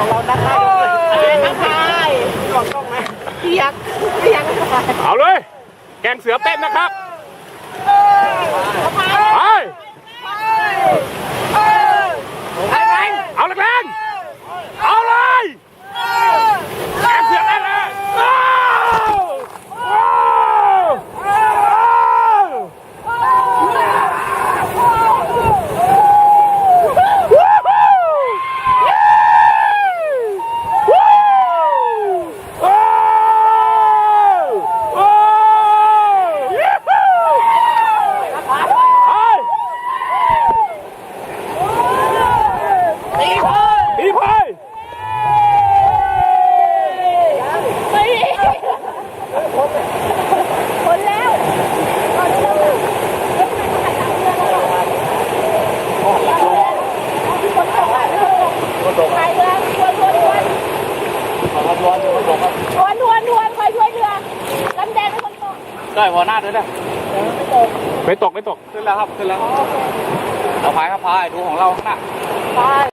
ของเราด้านหน้าเปียกทั้งพายลองกล้องไหมเปียกเปียกทั้งพายเอาเลย แกงเสือเต้นนะครับ ทั้งพาย ไป ไปไป เอาแรงๆเอาเลยแกงเสือเต้นเลยว้าวว้าวว้าวว้าวยูฮูไป ตีพาย ตีพาย ตีคนแล้วคนแล้วพายเรือทวนทวนทวน ครับร้อนจะมาส่งครับ ทวนทวนทวนคอยช่วยเรือลำแดงเป็นคนตก ได้พอหน้าด้วยนะไม่ตกไม่ตกขึ้นแล้วครับขึ้นแล้วเอาพายครับพายดูของเราข้างหน้าไป